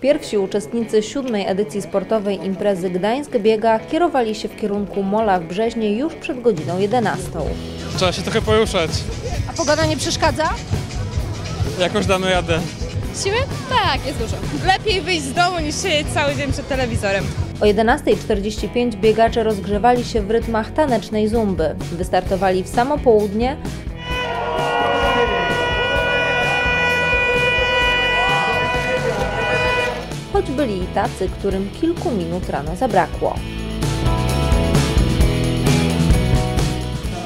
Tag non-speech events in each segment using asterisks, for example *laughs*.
Pierwsi uczestnicy siódmej edycji sportowej imprezy Gdańsk Biega kierowali się w kierunku Mola w Brzeźnie już przed godziną 11. Trzeba się trochę poruszać. A pogoda nie przeszkadza? Jakoś damy jadę. Siły? Tak, jest dużo. Lepiej wyjść z domu niż siedzieć cały dzień przed telewizorem. O 11.45 biegacze rozgrzewali się w rytmach tanecznej zumby. Wystartowali w samo południe, choć byli i tacy, którym kilku minut rano zabrakło.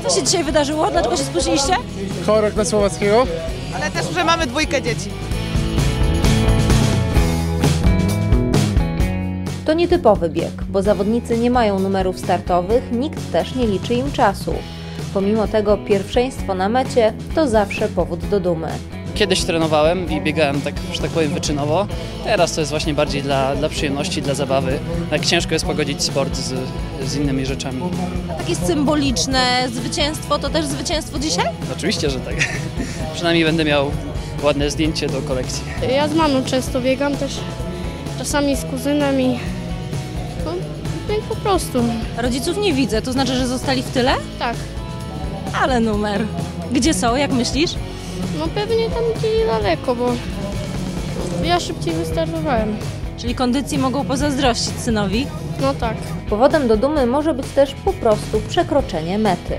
Co się dzisiaj wydarzyło? Dlaczego się spóźniliście? Chorek na Słowackiego. Ale też, że mamy dwójkę dzieci. To nietypowy bieg, bo zawodnicy nie mają numerów startowych, nikt też nie liczy im czasu. Pomimo tego pierwszeństwo na mecie to zawsze powód do dumy. Kiedyś trenowałem i biegałem tak, że tak powiem, wyczynowo. Teraz to jest właśnie bardziej dla, dla przyjemności, dla zabawy. Tak ciężko jest pogodzić sport z, z innymi rzeczami. Takie symboliczne zwycięstwo, to też zwycięstwo dzisiaj? Oczywiście, że tak. *laughs* Przynajmniej będę miał ładne zdjęcie do kolekcji. Ja z mamą często biegam też, czasami z kuzynem i no, bieg po prostu. Rodziców nie widzę, to znaczy, że zostali w tyle? Tak, Ale numer. Gdzie są, jak myślisz? No pewnie tam gdzieś daleko, bo ja szybciej wystartowałem. Czyli kondycji mogą pozazdrościć synowi. No tak. Powodem do dumy może być też po prostu przekroczenie mety.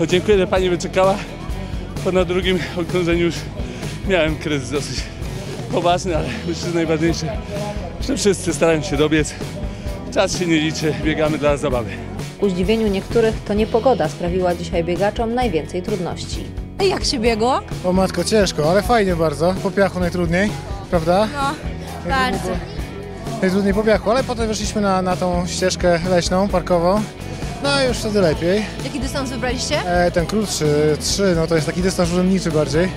No, dziękuję, że Pani wyczekała, bo na drugim okrążeniu już miałem kryzys dosyć poważny, ale myślę, że najważniejsze, że wszyscy starają się dobiec. Czas się nie liczy, biegamy dla zabawy. Ku zdziwieniu niektórych to niepogoda sprawiła dzisiaj biegaczom najwięcej trudności. Jak się biegło? O matko, ciężko, ale fajnie bardzo. Po piachu najtrudniej, prawda? No, bardzo. Najtrudniej po piachu, ale potem weszliśmy na, na tą ścieżkę leśną, parkową. No i już wtedy lepiej. Jaki dystans wybraliście? E, ten krótszy, 3, no to jest taki dystans urzędniczy bardziej.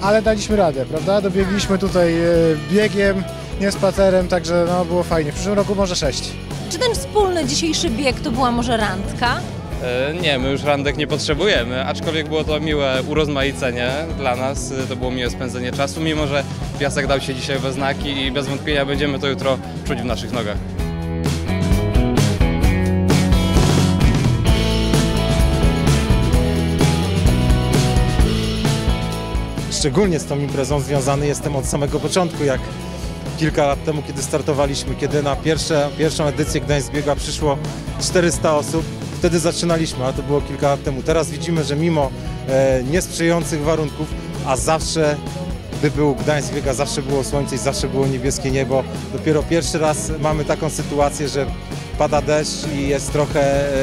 Ale daliśmy radę, prawda? Dobiegliśmy tutaj e, biegiem, nie spacerem, także no było fajnie. W przyszłym roku może 6. Czy ten wspólny dzisiejszy bieg to była może randka? E, Nie, my już randek nie potrzebujemy, aczkolwiek było to miłe urozmaicenie dla nas, e, to było miłe spędzenie czasu, mimo że piasek dał się dzisiaj we znaki i bez wątpienia będziemy to jutro czuć w naszych nogach. Szczególnie z tą imprezą związany jestem od samego początku, jak kilka lat temu, kiedy startowaliśmy, kiedy na pierwsze, pierwszą edycję Gdańsk Biega przyszło 400 osób, wtedy zaczynaliśmy, a to było kilka lat temu. Teraz widzimy, że mimo e, niesprzyjających warunków, a zawsze gdy był Gdańsk Biega, zawsze było słońce i zawsze było niebieskie niebo. Dopiero pierwszy raz mamy taką sytuację, że pada deszcz i jest trochę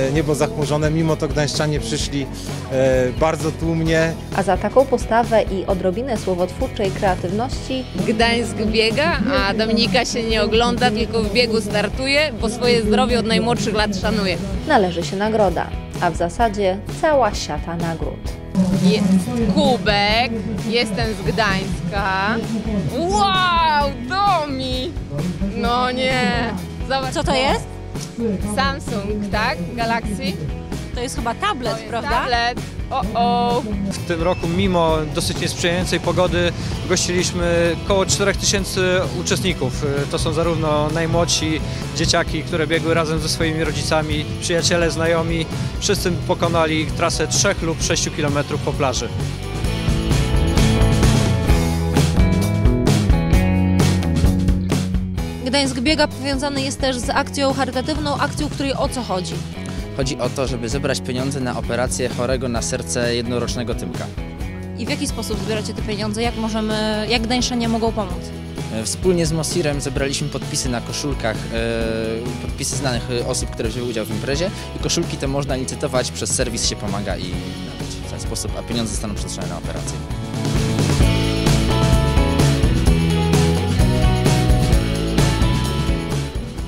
e, niebo zachmurzone. Mimo to gdańszczanie przyszli e, bardzo tłumnie, A za taką postawę i odrobinę słowotwórczej kreatywności Gdańsk biega, a Dominika się nie ogląda, tylko w biegu startuje, bo swoje zdrowie od najmłodszych lat szanuje. należy się nagroda, a w zasadzie cała siata nagród. Jest kubek, jestem z Gdańska. Wow, Domi! No nie. Zobacz, Co to jest? Samsung, tak? Galaxy? To jest chyba tablet, prawda? Tablet. O, o. W tym roku, mimo dosyć niesprzyjającej pogody, gościliśmy około 4000 uczestników. To są zarówno najmłodsi dzieciaki, które biegły razem ze swoimi rodzicami, przyjaciele, znajomi. Wszyscy pokonali trasę 3 lub 6 km po plaży. Gdańsk biega powiązany jest też z akcją charytatywną, akcją, której o co chodzi? Chodzi o to, żeby zebrać pieniądze na operację chorego na serce jednorocznego Tymka. I w jaki sposób zbieracie te pieniądze? Jak możemy, jak Gdańszczanie mogą pomóc? E, Wspólnie z Mosirem zebraliśmy podpisy na koszulkach, e, podpisy znanych e, osób, które wzięły udział w imprezie i koszulki te można licytować przez serwis się pomaga i w ten sposób, a pieniądze zostaną przeznaczone na operację.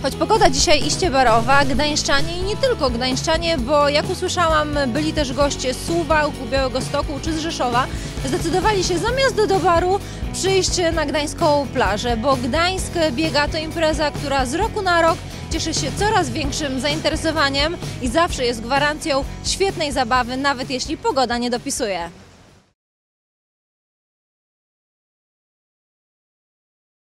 Choć pogoda dzisiaj iście barowa, gdańszczanie i nie tylko gdańszczanie, bo jak usłyszałam, byli też goście z Suwałk, Białego Stoku czy z Rzeszowa, zdecydowali się zamiast do baru przyjść na gdańską plażę, bo Gdańsk biega to impreza, która z roku na rok cieszy się coraz większym zainteresowaniem i zawsze jest gwarancją świetnej zabawy, nawet jeśli pogoda nie dopisuje.